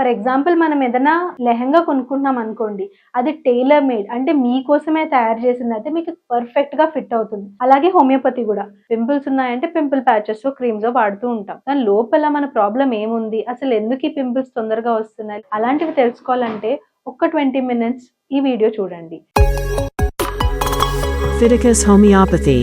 For example మనం ఏదైనా లెహంగా కొనుక్కుంటున్నాం అనుకోండి అది టైలర్ మేడ్ అంటే మీకోసమే తయారు చేసింది అయితే మీకు పర్ఫెక్ట్గా ఫిట్ అవుతుంది. అలాగే హోమియోపతి కూడా. పింపుల్స్ ఉన్నాయంటే పింపుల్ ప్యాచెస్ క్రీమ్స్ వాడుతూ ఉంటాం. దాని లోపల మన ప్రాబ్లం ఏముంది? అసలు ఎందుకు ఈ పింపుల్స్ తొందరగా వస్తున్నాయి? అలాంటివి తెలుసుకోవాలంటే ఒక్క ట్వంటీ మినిట్స్ ఈ వీడియో చూడండి. Homeopathy.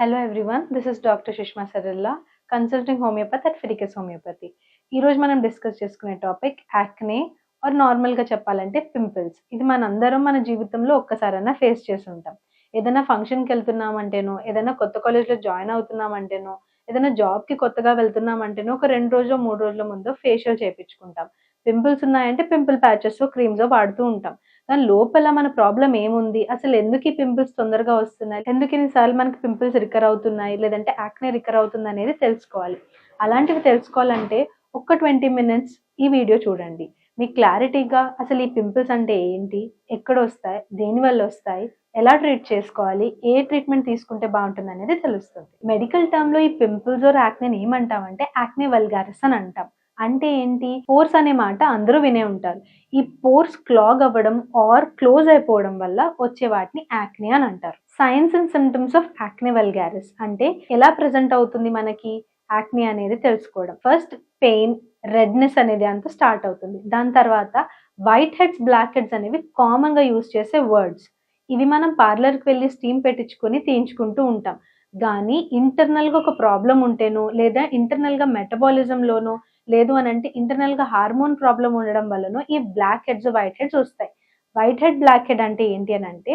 Hello everyone this is doctor Sushma Saralla consulting homeopathy at Fidicus homeopathy ఈరోజు మనం డిస్కస్ చేసుకునే టాపిక్ యాక్నే ఆర్ నార్మల్గా చెప్పాలంటే పింపుల్స్. ఇది మనందరం మన జీవితంలో ఒక్కసారైనా ఫేస్ చేసి ఉంటాం. ఏదైనా ఫంక్షన్కి వెళ్తున్నామంటేనో ఏదైనా కొత్త కాలేజ్లో జాయిన్ అవుతున్నామంటేనో ఏదైనా జాబ్కి కొత్తగా వెళ్తున్నామంటేనో ఒక రెండు రోజులు మూడు రోజుల ముందు ఫేషియల్ చేయించుకుంటాం. పింపుల్స్ ఉన్నాయంటే పింపుల్ ప్యాచెస్ క్రీమ్స్ వాడుతూ ఉంటాం. దాని లోపల మన ప్రాబ్లం ఏముంది? అసలు ఎందుకు ఈ పింపుల్స్ తొందరగా వస్తున్నాయి? ఎందుకు ఇన్నిసార్లు మనకి పింపుల్స్ రికర్ అవుతున్నాయి? లేదంటే యాక్నే రికర్ అవుతుంది అనేది తెలుసుకోవాలి. అలాంటివి తెలుసుకోవాలంటే ఒక్క ట్వంటీ మినిట్స్ ఈ వీడియో చూడండి. మీకు క్లారిటీగా అసలు ఈ పింపుల్స్ అంటే ఏంటి? ఎక్కడ వస్తాయి? దేని వల్ల వస్తాయి? ఎలా ట్రీట్ చేసుకోవాలి? ఏ ట్రీట్మెంట్ తీసుకుంటే బాగుంటుంది అనేది తెలుస్తుంది. మెడికల్ టర్మ్లో ఈ పింపుల్స్ ఆర్ యాక్నేని ఏమంటామంటే యాక్నే వల్గారస్ అని అంటాం. అంటే ఏంటి? పోర్స్ అనే మాట అందరూ వినే ఉంటారు. ఈ పోర్స్ క్లాగ్ అవ్వడం ఆర్ క్లోజ్ అయిపోవడం వల్ల వచ్చే వాటిని యాక్నే అని అంటారు. Signs and symptoms of acne vulgaris అంటే ఎలా ప్రజెంట్ అవుతుంది మనకి? యాక్ని అనేది తెలుసుకోవడం. ఫస్ట్ పెయిన్ రెడ్నెస్ అనేది అంతా స్టార్ట్ అవుతుంది. దాని తర్వాత వైట్ హెడ్స్ బ్లాక్ హెడ్స్ అనేవి కామన్గా యూస్ యూజ్ చేసే వర్డ్స్ ఇవి మనం పార్లర్కి వెళ్ళి స్టీమ్ పెట్టించుకొని తీయించుకుంటూ ఉంటాం. కానీ ఇంటర్నల్గా ఒక ప్రాబ్లం ఉంటేనో లేదా ఇంటర్నల్గా మెటబాలిజంలోనో లేదు అని అంటే ఇంటర్నల్గా హార్మోన్ ప్రాబ్లం ఉండడం వల్లనో ఈ బ్లాక్ హెడ్స్ వైట్ హెడ్స్ వస్తాయి. వైట్ హెడ్ బ్లాక్ హెడ్ అంటే ఏంటి అని అంటే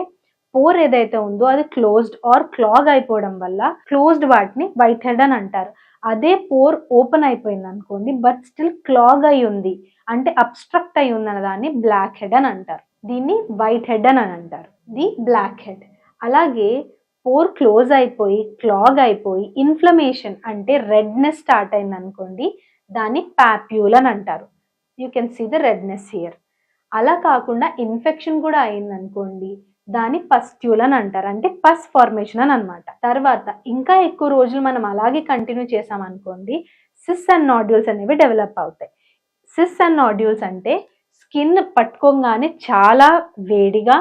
పోర్ ఏదైతే ఉందో అది క్లోజ్డ్ ఆర్ క్లాగ్ అయిపోవడం వల్ల క్లోజ్డ్ వాటిని వైట్ హెడ్ అని అంటారు. అదే పోర్ ఓపెన్ అయిపోయింది అనుకోండి బట్ స్టిల్ క్లాగ్ అయి ఉంది. అంటే అబ్స్ట్రక్ట్ అయి ఉందన్న దాన్ని బ్లాక్ హెడ్ అని అంటారు. దీన్ని వైట్ హెడ్ అని అంటారు. The black head. అలాగే పోర్ క్లోజ్ అయిపోయి క్లాగ్ అయిపోయి ఇన్ఫ్లమేషన్ అంటే రెడ్నెస్ స్టార్ట్ అయింది అనుకోండి దాన్ని పాప్యూల్ అని అంటారు. You can see the redness here. అలా కాకుండా ఇన్ఫెక్షన్ కూడా అయింది అనుకోండి దాన్ని పస్ట్యూల్ అని అంటారు. అంటే పస్ ఫార్మేషన్ అని అనమాట తర్వాత ఇంకా ఎక్కువ రోజులు మనం అలాగే కంటిన్యూ చేసామనుకోండి సిస్ అండ్ నాడ్యూల్స్ అనేవి డెవలప్ అవుతాయి. సిస్ అండ్ నాడ్యూల్స్ అంటే స్కిన్ పట్టుకోగానే చాలా వేడిగా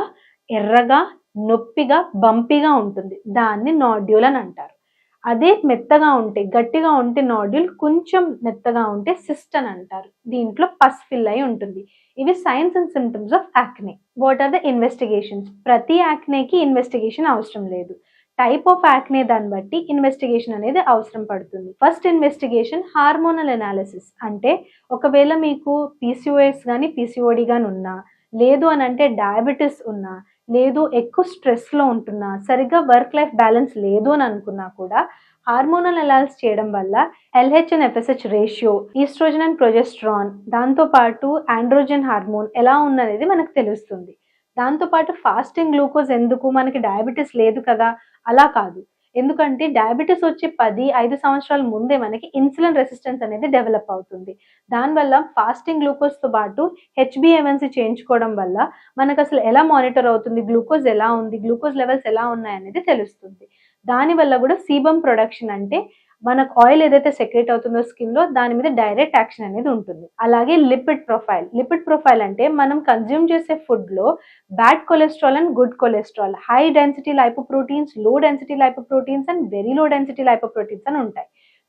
ఎర్రగా నొప్పిగా బంపిగా ఉంటుంది. దాన్ని నాడ్యూల్ అని అంటారు. అదే మెత్తగా ఉంటే గట్టిగా ఉంటే నాడ్యూల్ కొంచెం మెత్తగా ఉంటే సిస్ట్ అని అంటారు. దీంట్లో పస్ ఫిల్ అయి ఉంటుంది. ఇవి signs and symptoms of acne. What are the investigations? ప్రతి యాక్నేకి ఇన్వెస్టిగేషన్ అవసరం లేదు. టైప్ ఆఫ్ యాక్నే దాన్ని బట్టి ఇన్వెస్టిగేషన్ అనేది అవసరం పడుతుంది. First investigation hormonal analysis. అంటే ఒకవేళ మీకు పీసీఓఎస్ కానీ పీసీఓడి కానీ ఉన్నా లేదు అని అంటే డయాబెటీస్ ఉన్నా లేదు ఎక్కువ స్ట్రెస్లో ఉంటున్నా సరిగ్గా వర్క్ లైఫ్ బ్యాలెన్స్ లేదు అని అనుకున్నా కూడా హార్మోనల్ అలాల్స్ చేయడం వల్ల LH and FSH ratio oestrogen and progesterone దాంతోపాటు ఆండ్రోజన్ హార్మోన్ ఎలా ఉందనేది మనకు తెలుస్తుంది. దాంతోపాటు ఫాస్టింగ్ గ్లూకోజ్ ఎందుకు? మనకి డయాబెటీస్ లేదు కదా? అలా కాదు. ఎందుకంటే డయాబెటీస్ వచ్చే పది ఐదు సంవత్సరాల ముందే మనకి ఇన్సులిన్ రెసిస్టెన్స్ అనేది డెవలప్ అవుతుంది. దానివల్ల ఫాస్టింగ్ గ్లూకోజ్తో పాటు హెచ్బిఎంఎన్సి చేయించుకోవడం వల్ల మనకు అసలు ఎలా మానిటర్ అవుతుంది గ్లూకోజ్ ఎలా ఉంది గ్లూకోజ్ లెవెల్స్ ఎలా ఉన్నాయి అనేది తెలుస్తుంది దానివల్ల కూడా సీబం ప్రొడక్షన్ అంటే మనకు ఆయిల్ ఏదైతే సెక్రేట్ అవుతుందో స్కిన్లో దాని మీద డైరెక్ట్ యాక్షన్ అనేది ఉంటుంది. అలాగే లిపిడ్ ప్రొఫైల్ లిపిడ్ ప్రొఫైల్ అంటే మనం కన్జ్యూమ్ చేసే ఫుడ్లో bad cholesterol and good cholesterol high density లైపోప్రోటీన్స్లో density lipoproteins and very low density lipoproteins అని ఉంటాయి.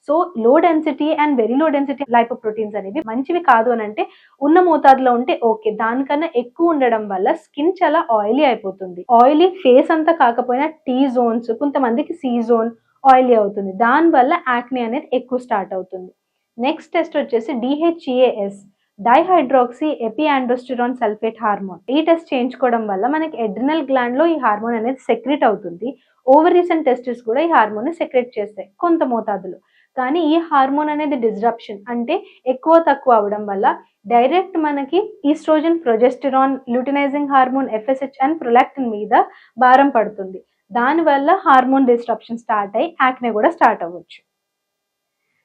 So low density and very low density lipoproteins అనేవి మంచివి కాదు అని అంటే ఉన్న మోతాదులో ఉంటే ఓకే దానికన్నా ఎక్కువ ఉండడం వల్ల స్కిన్ చాలా ఆయిలీ అయిపోతుంది. ఆయిలీ ఫేస్ అంతా కాకపోయినా టీ జోన్స్ కొంతమందికి సీ జోన్ ఆయిలీ అవుతుంది. దానివల్ల యాక్నే అనేది ఎక్కువ స్టార్ట్ అవుతుంది. నెక్స్ట్ టెస్ట్ వచ్చేసి DHEAS dihydroxy epiandrosterone sulphate hormone ఈ టెస్ట్ చేయించుకోవడం వల్ల మనకి ఎడ్రినల్ గ్లాండ్లో ఈ హార్మోన్ అనేది సెక్రెట్ అవుతుంది. ఓవరీస్ అండ్ టెస్టిస్ కూడా ఈ హార్మోన్ సెక్రెట్ చేస్తాయి కొంత మోతాదులో. కానీ ఈ హార్మోన్ అనేది డిస్రప్షన్ అంటే ఎక్కువ తక్కువ అవడం వల్ల డైరెక్ట్ మనకి oestrogen progesterone luteinising hormone FSH and prolactin మీద భారం పడుతుంది. దానివల్ల హార్మోన్ డిస్ట్రప్షన్ స్టార్ట్ అయ్యి యాక్నే కూడా స్టార్ట్ అవ్వచ్చు.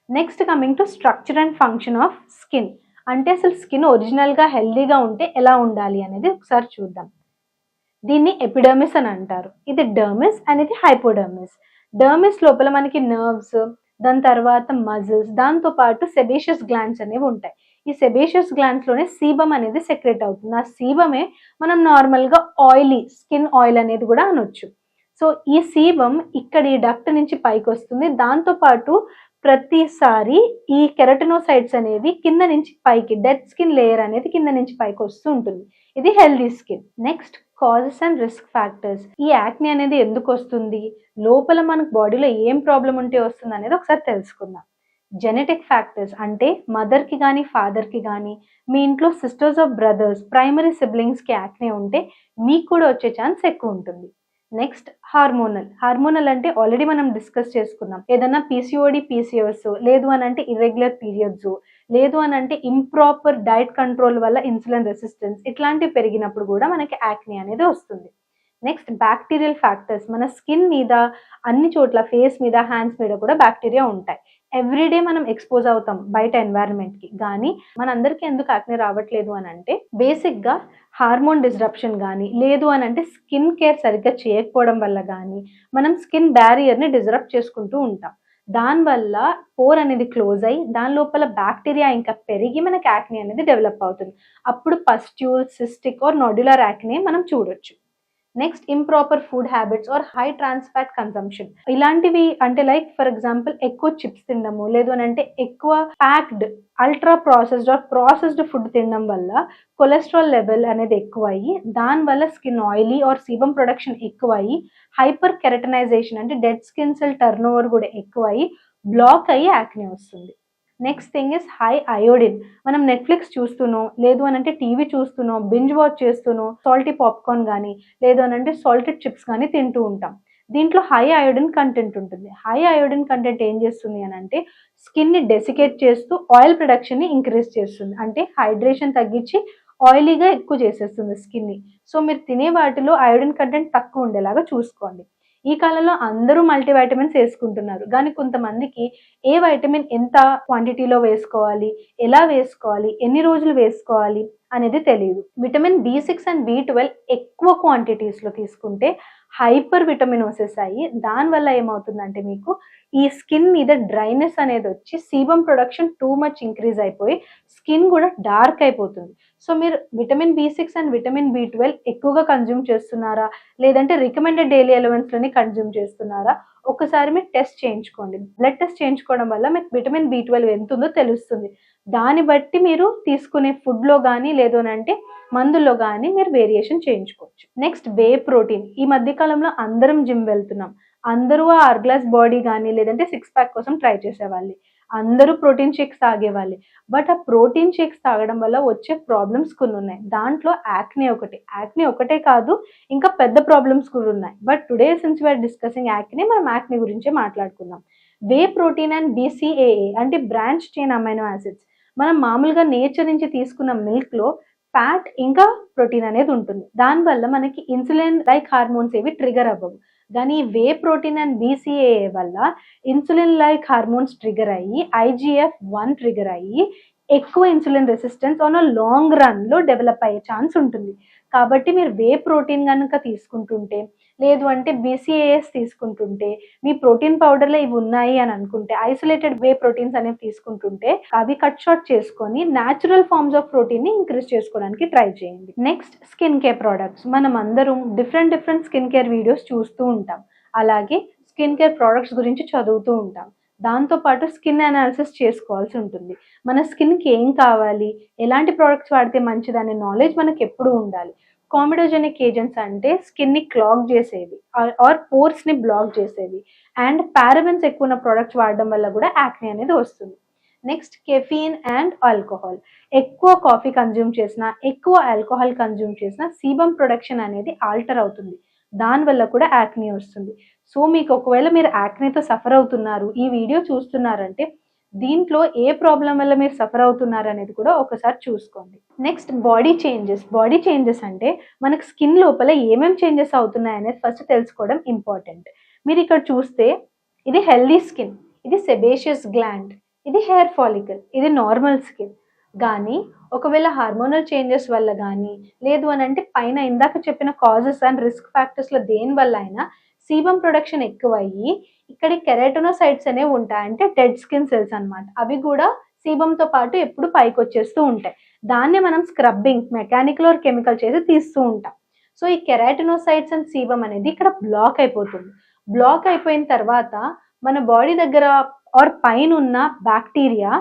Next coming to structure and function of skin అంటే అసలు స్కిన్ ఒరిజినల్గా హెల్దీగా ఉంటే ఎలా ఉండాలి అనేది ఒకసారి చూద్దాం. దీన్ని ఎపిడర్మిస్ అని అంటారు. ఇది డర్మిస్ అనేది హైపోడర్మిస్ డర్మిస్ లోపల మనకి నర్వ్స్ దాని తర్వాత మజిల్స్ దాంతో పాటు సెబేషియస్ గ్లాండ్స్ అనేవి ఉంటాయి. ఈ సెబేషియస్ గ్లాండ్స్లోనే సీబం సీబమ్ అనేది సెక్రెట్ అవుతుంది. ఆ సీబమే మనం నార్మల్గా ఆయిలీ స్కిన్ ఆయిల్ అనేది కూడా అనొచ్చు. సో ఈ సీబమ్ ఇక్కడ ఈ డక్ట్ నుంచి పైకి వస్తుంది. దాంతో పాటు ప్రతిసారి ఈ కెరటనోసైడ్స్ అనేవి కింద నుంచి పైకి డెడ్ స్కిన్ లేయర్ అనేది కింద నుంచి పైకి వస్తూ ఉంటుంది. ఇది healthy skin next causes and risk factors ఈ యాక్ని అనేది ఎందుకు వస్తుంది? లోపల మనకు బాడీలో ఏం ప్రాబ్లం ఉంటే వస్తుంది అనేది ఒకసారి తెలుసుకుందాం. జెనెటిక్ ఫ్యాక్టర్స్ అంటే మదర్కి కానీ ఫాదర్కి కానీ మీ ఇంట్లో సిస్టర్స్ ఆఫ్ బ్రదర్స్ ప్రైమరీ సిబ్లింగ్స్కి యాక్నే ఉంటే మీకు కూడా వచ్చే ఛాన్స్ ఎక్కువ ఉంటుంది. నెక్స్ట్ హార్మోనల్ హార్మోనల్ అంటే ఆల్రెడీ మనం డిస్కస్ చేసుకున్నాం. ఏదన్నా పీసీఓడి పీసీఎస్ లేదు అని అంటే ఇర్రెగ్యులర్ పీరియడ్స్ లేదు అని అంటే ఇంప్రాపర్ డైట్ కంట్రోల్ వల్ల ఇన్సులిన్ రెసిస్టెన్స్ ఇట్లాంటివి పెరిగినప్పుడు కూడా మనకి యాక్ని అనేది వస్తుంది. నెక్స్ట్ బ్యాక్టీరియల్ ఫ్యాక్టర్స్ మన స్కిన్ మీద అన్ని చోట్ల ఫేస్ మీద హ్యాండ్స్ మీద కూడా బ్యాక్టీరియా ఉంటాయి. ఎవ్రీడే మనం ఎక్స్పోజ్ అవుతాం బయట ఎన్వైరన్మెంట్కి. కానీ మనందరికీ ఎందుకు యాక్నే రావట్లేదు అని అంటే బేసిక్గా హార్మోన్ డిస్రప్షన్ కానీ లేదు అని అంటే స్కిన్ కేర్ సరిగ్గా చేయకపోవడం వల్ల కానీ మనం స్కిన్ బ్యారియర్ని డిజరప్ట్ చేసుకుంటూ ఉంటాం. దానివల్ల పోర్ అనేది క్లోజ్ అయ్యి దాని లోపల బ్యాక్టీరియా ఇంకా పెరిగి మనకి యాక్ని అనేది డెవలప్ అవుతుంది. అప్పుడు pustule cystic or nodular acne మనం చూడొచ్చు. Next improper food habits or high trans fat consumption ఇలాంటివి అంటే లైక్ ఫర్ ఎగ్జాంపుల్ ఎక్కువ చిప్స్ తినడము లేదు అని అంటే ఎక్కువ packed ultra processed or processed food తినడం వల్ల కొలెస్ట్రాల్ లెవెల్ అనేది ఎక్కువ అయ్యి దానివల్ల skin oily or sebum production ఎక్కువ అయ్యి హైపర్ కెరటనైజేషన్ అంటే dead skin cell turn over కూడా ఎక్కువ అయ్యి బ్లాక్ అయ్యి యాక్నే వస్తుంది. Next thing is high iodine మనం నెట్ఫ్లిక్స్ చూస్తున్నాం లేదు అని అంటే టీవీ చూస్తున్నాం బింజ్ వాచ్ చేస్తున్నాం సాల్టీ పాప్కార్న్ కానీ లేదు అని అంటే సాల్టెడ్ చిప్స్ కానీ తింటూ ఉంటాం. దీంట్లో హై అయోడిన్ కంటెంట్ ఉంటుంది. హై అయోడిన్ కంటెంట్ ఏం చేస్తుంది అని అంటే స్కిన్ని డెసికేట్ చేస్తూ ఆయిల్ ప్రొడక్షన్ని ఇంక్రీజ్ చేస్తుంది. అంటే హైడ్రేషన్ తగ్గించి ఆయిలీగా ఎక్కువ చేసేస్తుంది స్కిన్ని సో మీరు తినే వాటిలో అయోడిన్ కంటెంట్ తక్కువ ఉండేలాగా చూసుకోండి. ఈ కాలంలో అందరూ మల్టీవైటమిన్స్ వేసుకుంటున్నారు. కానీ కొంతమందికి ఏ వైటమిన్ ఎంత క్వాంటిటీలో వేసుకోవాలి ఎలా వేసుకోవాలి ఎన్ని రోజులు వేసుకోవాలి అనేది తెలియదు vitamin B six and B twelve ఎక్కువ క్వాంటిటీస్లో తీసుకుంటే హైపర్ విటమినోసిస్ అయ్యి దానివల్ల ఏమవుతుందంటే మీకు ఈ స్కిన్ మీద డ్రైనెస్ అనేది వచ్చి sebum production too much increase అయిపోయి స్కిన్ కూడా డార్క్ అయిపోతుంది. సో మీరు vitamin B six and vitamin B twelve ఎక్కువగా కన్జ్యూమ్ చేస్తున్నారా? లేదంటే రికమెండెడ్ డైలీ ఎలవెన్స్లోనే కన్జ్యూమ్ చేస్తున్నారా? ఒకసారి మీరు టెస్ట్ చేయించుకోండి. బ్లడ్ టెస్ట్ చేయించుకోవడం వల్ల మీకు విటమిన్ బి ట్వెల్వ్ ఎంత ఉందో తెలుస్తుంది. దాన్ని బట్టి మీరు తీసుకునే ఫుడ్లో కానీ లేదు అని అంటే మందుల్లో కానీ మీరు వేరియేషన్ చేయించుకోవచ్చు. నెక్స్ట్ వే ప్రోటీన్ ఈ మధ్య కాలంలో అందరం జిమ్ వెళ్తున్నాం. అందరూ ఆ అర్గ్లాస్ బాడీ కానీ లేదంటే సిక్స్ ప్యాక్ కోసం ట్రై చేసేవాళ్ళు. అందరూ ప్రోటీన్ షేక్స్ తాగేవాళ్ళు. బట్ ఆ ప్రోటీన్ షేక్స్ తాగడం వల్ల వచ్చే ప్రాబ్లమ్స్ కొన్ని ఉన్నాయి దాంట్లో యాక్నే ఒకటి. యాక్నే ఒకటే కాదు ఇంకా పెద్ద ప్రాబ్లమ్స్ కూడా ఉన్నాయి. But today since we are discussing acne మనం యాక్నే గురించే మాట్లాడుకుందాం. వే ప్రోటీన్ అండ్ బీసీఏఏ అంటే బ్రాంచ్ చైన్ అమైనో యాసిడ్స్ మనం మామూలుగా నేచర్ నుంచి తీసుకున్న మిల్క్లో ఫ్యాట్ ఇంకా ప్రోటీన్ అనేది ఉంటుంది. దానివల్ల మనకి ఇన్సులిన్ లైక్ హార్మోన్స్ ఏవి ట్రిగర్ అవ్వవు. కానీ వే ప్రోటీన్ అండ్ బీసీఏ వల్ల ఇన్సులిన్ లైక్ హార్మోన్స్ ట్రిగర్ అయ్యి ఐజీఎఫ్ వన్ ట్రిగర్ అయ్యి ఎక్కువ insulin resistance on a long రన్లో డెవలప్ అయ్యే ఛాన్స్ ఉంటుంది. కాబట్టి మీరు వే ప్రోటీన్ కనుక తీసుకుంటుంటే లేదు అంటే బీసీఏఎస్ తీసుకుంటుంటే మీ ప్రోటీన్ పౌడర్లో ఇవి ఉన్నాయి అని అనుకుంటే ఐసోలేటెడ్ వే ప్రోటీన్స్ అనేవి తీసుకుంటుంటే అవి కట్ షార్ట్ చేసుకొని న్యాచురల్ ఫార్మ్స్ ఆఫ్ ప్రోటీన్ని ఇంక్రీజ్ చేసుకోవడానికి ట్రై చేయండి. నెక్స్ట్ స్కిన్ కేర్ ప్రోడక్ట్స్ మనం అందరం different different skin care videos చూస్తూ ఉంటాం. అలాగే స్కిన్ కేర్ ప్రోడక్ట్స్ గురించి చదువుతూ ఉంటాం. దాంతోపాటు స్కిన్ అనాలిసిస్ చేసుకోవాల్సి ఉంటుంది. మన స్కిన్కి ఏం కావాలి? ఎలాంటి ప్రోడక్ట్స్ వాడితే మంచిది? అనే నాలెడ్జ్ మనకు ఎప్పుడూ ఉండాలి. కామిడోజెనిక్ ఏజెంట్స్ అంటే స్కిన్ని క్లాగ్ చేసేవి ఆర్ పోర్స్ని బ్లాక్ చేసేవి అండ్ పారబెన్స్ ఎక్కువ ఉన్న ప్రోడక్ట్స్ వాడడం వల్ల కూడా యాక్నీ అనేది వస్తుంది. నెక్స్ట్ కెఫీన్ అండ్ ఆల్కహాల్ ఎక్కువ కాఫీ కన్జ్యూమ్ చేసినా ఎక్కువ ఆల్కహాల్ కన్జ్యూమ్ చేసినా సీబం ప్రొడక్షన్ అనేది ఆల్టర్ అవుతుంది. దానివల్ల కూడా యాక్నీ వస్తుంది. సో మీకు ఒకవేళ మీరు యాక్నీతో సఫర్ అవుతున్నారు ఈ వీడియో చూస్తున్నారంటే దీంట్లో ఏ ప్రాబ్లం వల్ల మీరు సఫర్ అవుతున్నారు అనేది కూడా ఒకసారి చూసుకోండి. Next body changes body changes అంటే మనకు స్కిన్ లోపల ఏమేమి చేంజెస్ అవుతున్నాయి అనేది ఫస్ట్ తెలుసుకోవడం ఇంపార్టెంట్ మీరు ఇక్కడ చూస్తే ఇది హెల్దీ స్కిన్ ఇది సెబేషియస్ గ్లాండ్ ఇది హెయిర్ ఫాలికల్ ఇది నార్మల్ స్కిన్ కానీ ఒకవేళ హార్మోనల్ చేంజెస్ వల్ల కానీ లేదు అని అంటే పైన ఇందాక చెప్పిన కాజెస్ అండ్ రిస్క్ ఫ్యాక్టర్స్లో దేని వల్ల అయినా సీబం ప్రొడక్షన్ ఎక్కువయ్యి ఇక్కడ కెరాటోనోసైట్స్ అనేవి ఉంటాయి. అంటే డెడ్ స్కిన్ సెల్స్ అన్నమాట. అవి కూడా సీబంతో పాటు ఎప్పుడు పైకి వచ్చేస్తూ ఉంటాయి. దాన్ని మనం స్క్రబ్బింగ్ మెకానికల్ ఆర్ కెమికల్ చేసి తీస్తూ ఉంటాం. సో ఈ కెరాటినోసైట్స్ అండ్ సీబం అనేది ఇక్కడ బ్లాక్ అయిపోతుంది. బ్లాక్ అయిపోయిన తర్వాత మన బాడీ దగ్గర ఆర్ పైన ఉన్న బ్యాక్టీరియా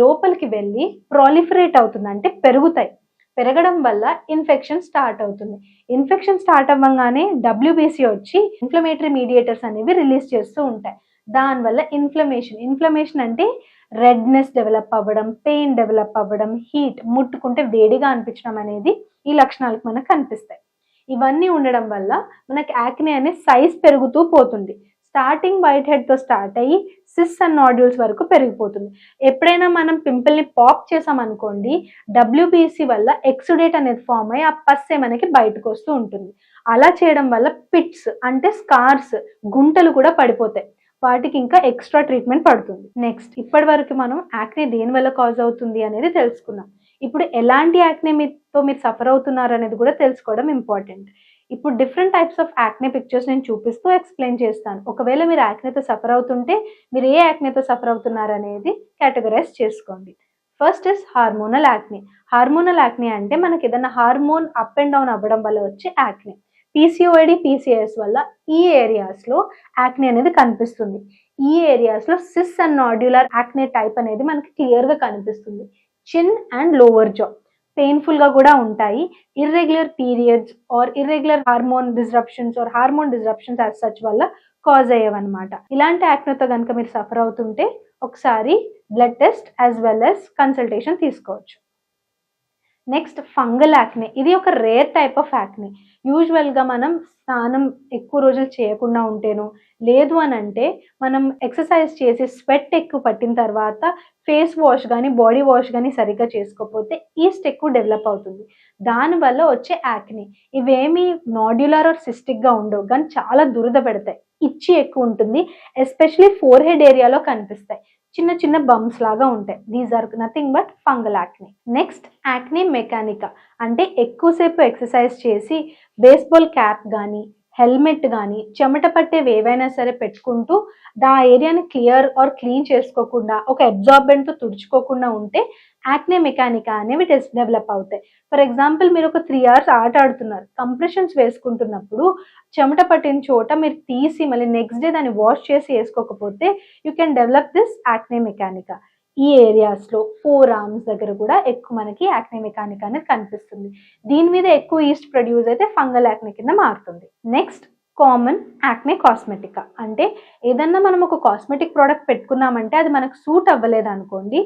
లోపలికి వెళ్ళి ప్రాలిఫరేట్ అవుతుంది అంటే పెరుగుతాయి. పెరగడం వల్ల ఇన్ఫెక్షన్ స్టార్ట్ అవుతుంది. ఇన్ఫెక్షన్ స్టార్ట్ అవ్వగానే డబ్ల్యూబీసీ వచ్చి ఇన్ఫ్లమేటరీ మీడియేటర్స్ అనేవి రిలీజ్ చేస్తూ ఉంటాయి. దానివల్ల ఇన్ఫ్లమేషన్ ఇన్ఫ్లమేషన్ అంటే రెడ్నెస్ డెవలప్ అవ్వడం పెయిన్ డెవలప్ అవ్వడం హీట్ ముట్టుకుంటే వేడిగా అనిపించడం అనేది ఈ లక్షణాలకు మనకు కనిపిస్తాయి. ఇవన్నీ ఉండడం వల్ల మనకి యాక్నే అనే సైజ్ పెరుగుతూ పోతుంది. స్టార్టింగ్ వైట్ హెడ్తో స్టార్ట్ అయ్యి సిస్ అండ్ నాడ్యూల్స్ వరకు పెరిగిపోతుంది. ఎప్పుడైనా మనం పింపుల్ని పాప్ చేసామనుకోండి డబ్ల్యూబీసీ వల్ల ఎక్సుడేట్ అనేది ఫామ్ అయ్యి ఆ పస్సే మనకి బయటకు వస్తూ ఉంటుంది. అలా చేయడం వల్ల పిట్స్ అంటే స్కార్స్ గుంటలు కూడా పడిపోతాయి. వాటికి ఇంకా ఎక్స్ట్రా ట్రీట్మెంట్ పడుతుంది. నెక్స్ట్ ఇప్పటి వరకు మనం యాక్నే దేని వల్ల కాజ్ అవుతుంది అనేది తెలుసుకున్నాం. ఇప్పుడు ఎలాంటి యాక్నే మీతో మీరు సఫర్ అవుతున్నారు అనేది కూడా తెలుసుకోవడం ఇంపార్టెంట్ ఇప్పుడు different types of acne pictures నేను చూపిస్తూ ఎక్స్ప్లెయిన్ చేస్తాను. ఒకవేళ మీరు యాక్నేతో సఫర్ అవుతుంటే మీరు ఏ యాక్నేతో సఫర్ అవుతున్నారు అనేది కేటగరైజ్ చేసుకోండి. First is hormonal acne hormonal acne అంటే మనకి ఏదైనా హార్మోన్ అప్ అండ్ డౌన్ అవ్వడం వల్ల వచ్చే యాక్నే పీసీఓడి పీసీఎస్ వల్ల ఈ ఏరియాస్లో యాక్నే అనేది కనిపిస్తుంది. ఈ ఏరియాస్లో సిస్ అండ్ నాడ్యులర్ యాక్నే టైప్ అనేది మనకి క్లియర్గా కనిపిస్తుంది. చిన్ అండ్ లోవర్ జా పెయిన్ఫుల్గా కూడా ఉంటాయి. Irregular periods or irregular hormone disruptions or hormone disruptions as such వల్ల కాజ్ అయ్యేవన్నమాట. ఇలాంటి యాక్నోతో కనుక మీరు సఫర్ అవుతుంటే ఒకసారి blood test as well as consultation తీసుకోవచ్చు. నెక్స్ట్ ఫంగల్ యాక్నే ఇది ఒక రేర్ టైప్ ఆఫ్ యాక్నే యూజువల్గా మనం స్నానం ఎక్కువ రోజులు చేయకుండా ఉంటేను లేదు అని అంటే మనం ఎక్సర్సైజ్ చేసి స్వెట్ ఎక్కువ పట్టిన తర్వాత ఫేస్ వాష్ కానీ బాడీ వాష్ కానీ సరిగ్గా చేసుకోకపోతే ఈస్ట్ ఎక్కువ డెవలప్ అవుతుంది. దానివల్ల వచ్చే యాక్ని ఇవేమి నాడ్యులర్ ఆర్ సిస్టిక్గా ఉండవు కానీ చాలా దురద పెడతాయి. ఇచ్చి ఎక్కువ ఉంటుంది ఎస్పెషలీ ఫోర్ హెడ్ ఏరియాలో కనిపిస్తాయి. చిన్న చిన్న బంప్స్ లాగా ఉంటాయి. These are nothing but fungal acne next acne mechanica అంటే ఎక్కువసేపు ఎక్సర్సైజ్ చేసి బేస్బాల్ క్యాప్ కానీ హెల్మెట్ కానీ చెమట పట్టేవి ఏవైనా సరే పెట్టుకుంటూ ఆ ఏరియాని క్లియర్ ఆర్ క్లీన్ చేసుకోకుండా ఒక అబ్జార్బెంట్తో తుడుచుకోకుండా ఉంటే యాక్నే మెకానికా అనేవి టెస్ట్ డెవలప్ అవుతాయి. ఫర్ ఎగ్జాంపుల్ మీరు ఒక త్రీ అవర్స్ ఆట ఆడుతున్నారు. కంప్రెషన్స్ వేసుకుంటున్నప్పుడు చెమట పట్టిన చోట మీరు తీసి మళ్ళీ నెక్స్ట్ డే దాన్ని వాష్ చేసి వేసుకోకపోతే you can develop this acne mechanica ఈ ఏరియాస్లో ఫోర్ ఆర్మ్స్ దగ్గర కూడా ఎక్కువ మనకి యాక్నే మెకానిక్ అనేది కనిపిస్తుంది. దీని మీద ఎక్కువ ఈస్ట్ ప్రొడ్యూస్ అయితే ఫంగల్ యాక్నే కింద మారుతుంది. నెక్స్ట్ కామన్ యాక్నే కాస్మెటికా అంటే ఏదన్నా మనం ఒక కాస్మెటిక్ ప్రోడక్ట్ పెట్టుకున్నామంటే అది మనకు సూట్ అవ్వలేదు అనుకోండి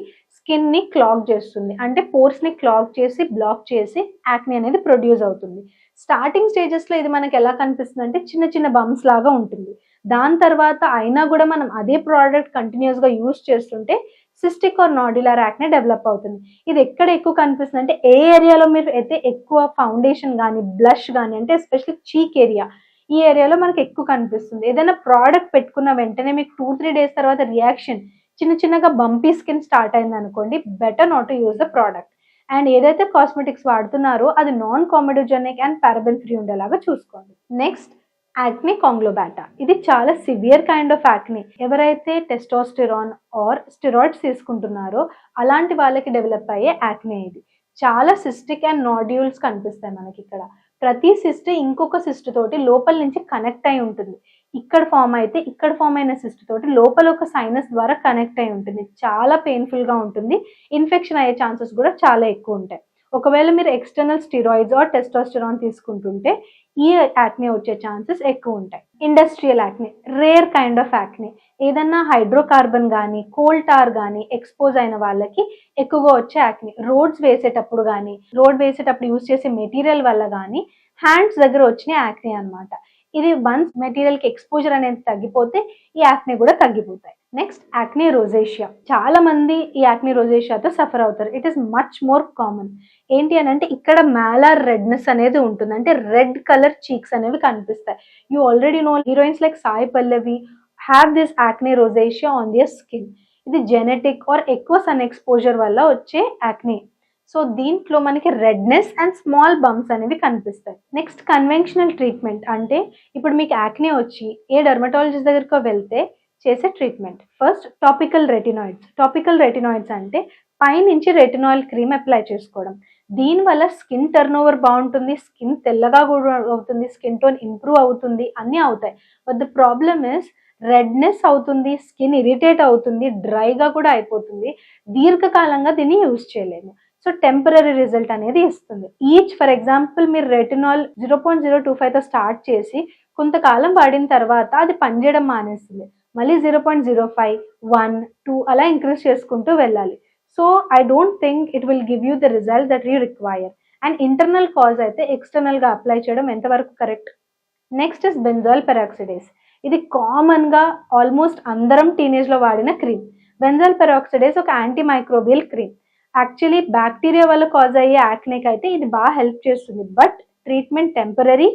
స్కిన్ని క్లాగ్ చేస్తుంది. అంటే పోర్స్ని క్లాగ్ చేసి బ్లాక్ చేసి యాక్ని అనేది ప్రొడ్యూస్ అవుతుంది. స్టార్టింగ్ స్టేజెస్లో ఇది మనకి ఎలా కనిపిస్తుంది అంటే చిన్న చిన్న బంప్స్ లాగా ఉంటుంది. దాని తర్వాత అయినా కూడా మనం అదే ప్రోడక్ట్ కంటిన్యూస్గా యూస్ చేస్తుంటే cystic or nodular acne develop అవుతుంది. ఇది ఎక్కడ ఎక్కువ కనిపిస్తుంది అంటే ఏ ఏరియాలో మీరు అయితే ఎక్కువ ఫౌండేషన్ కానీ బ్లష్ కానీ అంటే ఎస్పెషల్లీ చీక్ ఏరియా ఈ ఏరియాలో మనకి ఎక్కువ కనిపిస్తుంది. ఏదైనా ప్రోడక్ట్ పెట్టుకున్న వెంటనే మీకు టూ త్రీ డేస్ తర్వాత రియాక్షన్ చిన్న చిన్నగా బంపీ స్కిన్ స్టార్ట్ అయింది అనుకోండి better not to use the product and ఏదైతే కాస్మెటిక్స్ వాడుతున్నారో అది non comedogenic and paraben free ఉండేలాగా చూసుకోండి. నెక్స్ట్ యాక్ని కాంగ్లోబాటా ఇది చాలా సివియర్ కైండ్ ఆఫ్ యాక్ని ఎవరైతే టెస్టోస్టిరాన్ ఆర్ స్టిరాయిడ్స్ తీసుకుంటున్నారో అలాంటి వాళ్ళకి డెవలప్ అయ్యే యాక్ని ఇది. చాలా సిస్టిక్ అండ్ నాడ్యూల్స్ కనిపిస్తాయి మనకి ఇక్కడ. ప్రతి సిస్ట్ ఇంకొక సిస్ట్ తోటి లోపల నుంచి కనెక్ట్ అయి ఉంటుంది. ఇక్కడ ఫామ్ అయితే ఇక్కడ ఫామ్ అయిన సిస్ట్ తోటి లోపల ఒక సైనస్ ద్వారా కనెక్ట్ అయి ఉంటుంది. చాలా పెయిన్ఫుల్గా ఉంటుంది. ఇన్ఫెక్షన్ అయ్యే ఛాన్సెస్ కూడా చాలా ఎక్కువ ఉంటాయి. ఒకవేళ మీరు ఎక్స్టర్నల్ స్టిరాయిడ్స్ ఆర్ టెస్టోస్టిరాన్ తీసుకుంటుంటే ఈ యాక్నే వచ్చే ఛాన్సెస్ ఎక్కువ ఉంటాయి. Industrial acne rare kind of acne ఏదన్నా హైడ్రోకార్బన్ కానీ కోల్ టార్ కానీ ఎక్స్పోజ్ అయిన వాళ్ళకి ఎక్కువగా వచ్చే యాక్నే రోడ్స్ వేసేటప్పుడు కానీ రోడ్ వేసేటప్పుడు యూస్ చేసే మెటీరియల్ వల్ల కానీ హ్యాండ్స్ దగ్గర వచ్చిన యాక్నే అన్నమాట. ఇది వన్స్ మెటీరియల్కి ఎక్స్పోజర్ అనేది తగ్గిపోతే ఈ యాక్నే కూడా తగ్గిపోతాయి. నెక్స్ట్ యాక్నే రోజేషియా చాలా మంది ఈ యాక్నే రోజేషియాతో సఫర్ అవుతారు. It is much more common ఏంటి అని అంటే ఇక్కడ మ్యాలర్ రెడ్నెస్ అనేది ఉంటుంది. అంటే రెడ్ కలర్ చీక్స్ అనేవి కనిపిస్తాయి. You already know heroines like Sai Pallavi have this acne rosacea on their skin ఇది జెనెటిక్ ఆర్ ఎక్కువ సన్ ఎక్స్పోజర్ వల్ల వచ్చే యాక్నే సో దీంట్లో మనకి రెడ్నెస్ అండ్ స్మాల్ బంప్స్ అనేవి కనిపిస్తాయి. నెక్స్ట్ కన్వెన్షనల్ ట్రీట్మెంట్ అంటే ఇప్పుడు మీకు యాక్నే వచ్చి ఏ డర్మటాలజిస్ట్ దగ్గరకు వెళ్తే చేసే treatment first topical retinoids topical retinoids అంటే పైనుంచి రెటినాయిల్ క్రీమ్ అప్లై చేసుకోవడం. దీనివల్ల స్కిన్ టర్న్ ఓవర్ బాగుంటుంది స్కిన్ తెల్లగా కూడా అవుతుంది స్కిన్ టోన్ ఇంప్రూవ్ అవుతుంది అన్నీ అవుతాయి. But the problem is redness అవుతుంది స్కిన్ ఇరిటేట్ అవుతుంది డ్రైగా కూడా అయిపోతుంది. దీర్ఘకాలంగా దీన్ని యూజ్ చేయలేము. సో టెంపరీ రిజల్ట్ అనేది ఇస్తుంది. ఈచ్ ఫర్ ఎగ్జాంపుల్ మీరు retinol zero point zero two ఫైవ్తో start చేసి కొంతకాలం వాడిన తర్వాత అది పనిచేయడం మానేస్తుంది. మళ్ళీ zero point zero five one two అలా ఇంక్రీజ్ చేసుకుంటూ వెళ్ళాలి. So I don't think it will give you the result that you require and internal cause అయితే ఎక్స్టర్నల్గా అప్లై చేయడం ఎంతవరకు correct next is benzoyl peroxidase ఇది కామన్గా ఆల్మోస్ట్ అందరం టీనేజ్లో వాడిన క్రీమ్ బెంజాల్ పెరాక్సిడేస్ ఒక anti microbial cream actually bacteria వల్ల కాజ్ అయ్యే యాక్నేకి అయితే ఇది బాగా హెల్ప్ చేస్తుంది. బట్ ట్రీట్మెంట్ టెంపరీ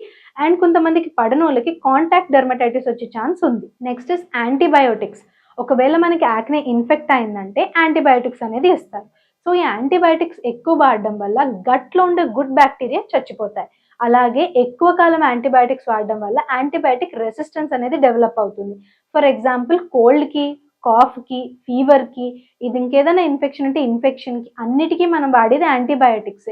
అండ్ కొంతమందికి పడనోళ్ళకి కాంటాక్ట్ డెర్మటైటిస్ వచ్చే ఛాన్స్ ఉంది. నెక్స్ట్ ఇస్ యాంటీబయోటిక్స్ ఒకవేళ మనకి యాక్నే ఇన్ఫెక్ట్ అయిందంటే యాంటీబయోటిక్స్ అనేది ఇస్తారు. సో ఈ యాంటీబయోటిక్స్ ఎక్కువ వాడడం వల్ల గట్లో ఉండే గుడ్ బ్యాక్టీరియా చచ్చిపోతాయి. అలాగే ఎక్కువ కాలం యాంటీబయాటిక్స్ వాడడం వల్ల యాంటీబయాటిక్ రెసిస్టెన్స్ అనేది డెవలప్ అవుతుంది. ఫర్ ఎగ్జాంపుల్ కోల్డ్కి కాఫ్కి ఫీవర్కి ఇది ఇంకేదైనా ఇన్ఫెక్షన్ అంటే ఇన్ఫెక్షన్కి అన్నిటికీ మనం వాడేది యాంటీబయాటిక్స్.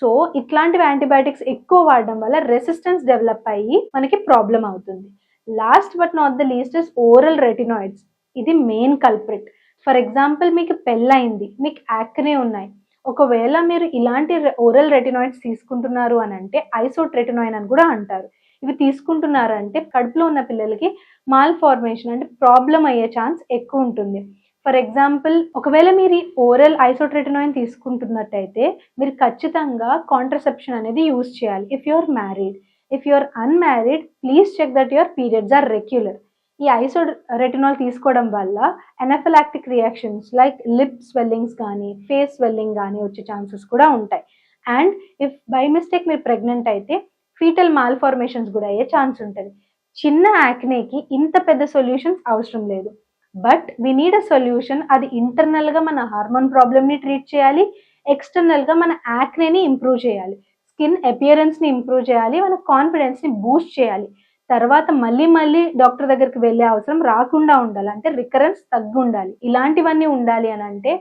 సో ఇట్లాంటివి యాంటీబయాటిక్స్ ఎక్కువ వాడడం వల్ల రెసిస్టెన్స్ డెవలప్ అయ్యి మనకి ప్రాబ్లం అవుతుంది. Last but not the least is oral retinoids. ఇది మెయిన్ కల్ప్రిట్. ఫర్ ఎగ్జాంపుల్ మీకు పెళ్ళయింది మీకు యాక్నే ఉన్నాయి. ఒకవేళ మీరు ఇలాంటి ఓరల్ రెటినాయిడ్స్ తీసుకుంటున్నారు అని అంటే ఐసోట్ రెటినాయిన్ అని కూడా అంటారు. ఇవి తీసుకుంటున్నారంటే కడుపులో ఉన్న పిల్లలకి మాల్ ఫార్మేషన్ అంటే ప్రాబ్లం అయ్యే ఛాన్స్ ఎక్కువ ఉంటుంది. ఫర్ ఎగ్జాంపుల్ ఒకవేళ మీరు ఓరల్ ఐసోట్రెటనాయిన్ తీసుకుంటున్నట్టయితే మీరు ఖచ్చితంగా కాంట్రసెప్షన్ అనేది యూజ్ చేయాలి. If you are married if you are unmarried please check that your periods are regular ఈ ఐసో రెటినాల్ తీసుకోవడం వల్ల anaphylactic reactions like lip swellings కానీ ఫేస్ స్వెల్లింగ్ కానీ వచ్చే ఛాన్సెస్ కూడా ఉంటాయి. అండ్ ఇఫ్ బై మిస్టేక్ మీరు ప్రెగ్నెంట్ అయితే ఫీటల్ మాల్ఫార్మేషన్స్ కూడా అయ్యే ఛాన్స్ ఉంటుంది. చిన్న యాక్నేకి ఇంత పెద్ద సొల్యూషన్స్ అవసరం లేదు. But we need a solution. అది ఇంటర్నల్గా మన హార్మోన్ ప్రాబ్లమ్ని ట్రీట్ చేయాలి. ఎక్స్టర్నల్గా మన యాక్నేని ఇంప్రూవ్ చేయాలి. స్కిన్ అపియరెన్స్ని ఇంప్రూవ్ చేయాలి. మన కాన్ఫిడెన్స్ని బూస్ట్ చేయాలి. తర్వాత మళ్ళీ మళ్ళీ డాక్టర్ దగ్గరికి వెళ్ళే అవసరం రాకుండా ఉండాలి. అంటే రికరెన్స్ తగ్గి ఉండాలి ఇలాంటివన్నీ ఉండాలి అని అంటే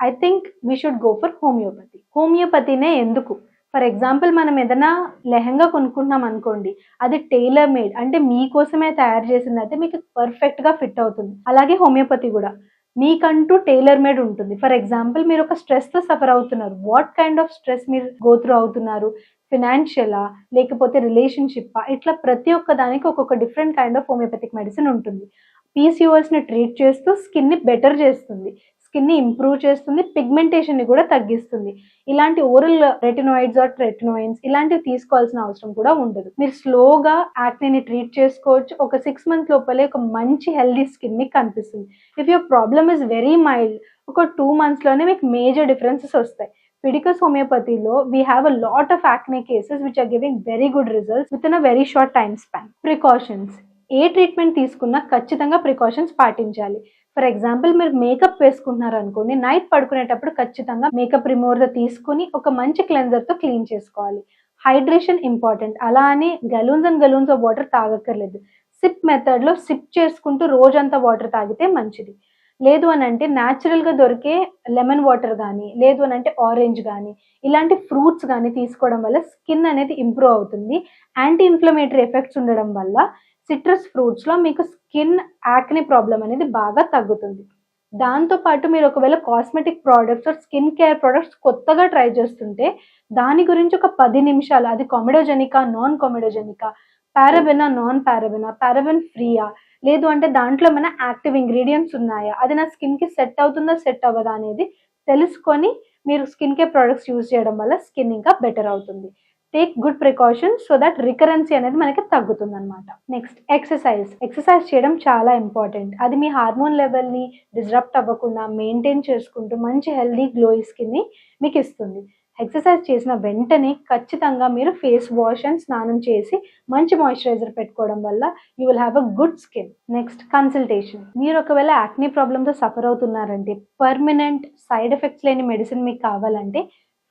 I think we should go for homeopathy హోమియోపతినే ఎందుకు? ఫర్ ఎగ్జాంపుల్ మనం ఏదైనా లెహంగా కొనుక్కుంటున్నాం అనుకోండి అది టైలర్ మేడ్ అంటే మీకోసమే తయారు చేసింది అయితే మీకు పర్ఫెక్ట్గా ఫిట్ అవుతుంది. అలాగే హోమియోపతి కూడా. మీకంటూ టైలర్ మేడ్ ఉంటుంది. ఫర్ ఎగ్జాంపుల్ మీరు ఒక స్ట్రెస్తో సఫర్ అవుతున్నారు. వాట్ కైండ్ ఆఫ్ స్ట్రెస్ మీరు గోత్రూ అవుతున్నారు? ఫినాన్షియలా లేకపోతే రిలేషన్షిప్పా ఇట్లా ప్రతి ఒక్క దానికి ఒక్కొక్క different kind of homeopathic medicine ఉంటుంది. పీసీఓఎస్ని ట్రీట్ చేస్తూ స్కిన్ని బెటర్ చేస్తుంది. స్కిన్ని ఇంప్రూవ్ చేస్తుంది పిగ్మెంటేషన్ని కూడా తగ్గిస్తుంది. ఇలాంటి ఓరల్ రెటినాయిడ్స్ ఆర్ రెటినాయిన్స్ ఇలాంటివి తీసుకోవాల్సిన అవసరం కూడా ఉండదు. మీరు స్లోగా యాక్ని ట్రీట్ చేసుకోవచ్చు. ఒక సిక్స్ మంత్స్ లోపలే ఒక మంచి హెల్దీ స్కిన్ మీకు కనిపిస్తుంది. If your problem is very mild ఒక టూ మంత్స్లోనే మీకు మేజర్ డిఫరెన్సెస్ వస్తాయి. ఫిడికస్ హోమియోపతిలో we have a lot of acne cases which are giving very good results within a very short time span precautions A treatment తీసుకున్నా ఖచ్చితంగా precautions పాటించాలి. For example మీరు makeup వేసుకుంటున్నారు అనుకోండి నైట్ పడుకునేటప్పుడు ఖచ్చితంగా మేకప్ రిమూవర్ తీసుకుని ఒక మంచి క్లెన్జర్తో క్లీన్ చేసుకోవాలి. Hydration important. అలా అని gallons and gallons of water తాగక్కర్లేదు. Sip మెథడ్లో సిప్ చేసుకుంటూ రోజంతా వాటర్ తాగితే మంచిది. లేదు అని అంటే న్యాచురల్గా దొరికే లెమన్ వాటర్ కానీ లేదు అని అంటే ఆరెంజ్ కానీ ఇలాంటి ఫ్రూట్స్ కానీ తీసుకోవడం వల్ల స్కిన్ అనేది ఇంప్రూవ్ అవుతుంది. యాంటీ ఇన్ఫ్లమేటరీ ఎఫెక్ట్స్ ఉండడం వల్ల సిట్రస్ ఫ్రూట్స్లో మీకు స్కిన్ యాక్ని ప్రాబ్లం అనేది బాగా తగ్గుతుంది. దాంతోపాటు మీరు ఒకవేళ cosmetic products skin care products కొత్తగా ట్రై చేస్తుంటే దాని గురించి ఒక పది నిమిషాలు అది కామెడోజెనికా నాన్ కామెడోజెనికా పారాబెనా నాన్ పారాబెనా పారాబెన్ ఫ్రీయా లేదు అంటే దాంట్లో మన యాక్టివ్ ఇంగ్రీడియంట్స్ ఉన్నాయా? అది నా స్కిన్కి సెట్ అవుతుందా సెట్ అవ్వదా అనేది తెలుసుకొని మీరు స్కిన్ కేర్ ప్రోడక్ట్స్ యూజ్ చేయడం వల్ల స్కిన్ ఇంకా బెటర్ అవుతుంది. Take good precautions so that recurrence అనేది మనకి తగ్గుతుంది అనమాట నెక్స్ట్ ఎక్సర్సైజ్ ఎక్సర్సైజ్ చేయడం చాలా ఇంపార్టెంట్ అది మీ హార్మోన్ లెవెల్ని డిజరప్ట్ అవ్వకుండా మెయింటైన్ చేసుకుంటూ మంచి హెల్దీ గ్లోయి స్కిన్ని మీకు ఇస్తుంది. ఎక్సర్సైజ్ చేసిన వెంటనే ఖచ్చితంగా మీరు ఫేస్ వాష్ అండ్ స్నానం చేసి మంచి మాయిశ్చరైజర్ పెట్టుకోవడం వల్ల you will have a good skin. Next consultation మీరు ఒకవేళ యాక్నీ ప్రాబ్లంతో సఫర్ అవుతున్నారంటే పర్మనెంట్ సైడ్ ఎఫెక్ట్స్ లేని మెడిసిన్ మీకు కావాలంటే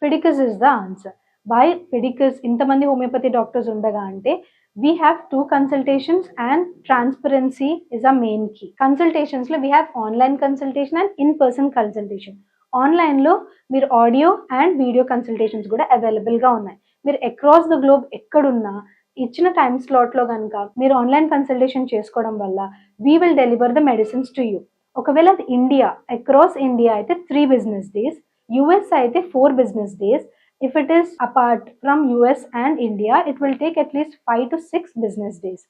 Fiticus is the answer by Fiticus ఇంతమంది హోమియోపతి డాక్టర్స్ ఉండగా అంటే we have two consultations and transparency is a main key కన్సల్టేషన్స్లో we have online consultation and in person consultation ఆన్లైన్లో మీరు audio and video consultations కూడా అవైలబుల్గా ఉన్నాయి. మీరు అక్రాస్ ద గ్లోబ్ ఎక్కడున్నా ఇచ్చిన టైం స్లాట్లో కనుక మీరు ఆన్లైన్ కన్సల్టేషన్ చేసుకోవడం వల్ల we will deliver the medicines to you ఒకవేళ అది ఇండియా అక్రాస్ ఇండియా అయితే త్రీ బిజినెస్ డేస్ యుఎస్ అయితే four business days if it is apart from US and India it will take at least five to six business days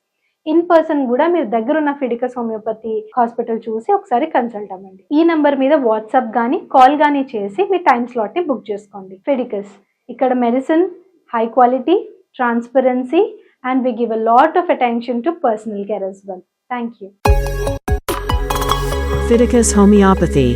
in person కూడా మీరు దగ్గర ఉన్న Fidicus homeopathy hospital చూసి ఒకసారి consult అవ్వండి. ఈ number మీద వాట్సాప్ కానీ కాల్ కానీ చేసి మీ టైం స్లాట్ని బుక్ చేసుకోండి. ఫిడికస్ ఇక్కడ medicine high quality transparency and we give a lot of attention to personal care as well thank you. Fiticus Homeopathy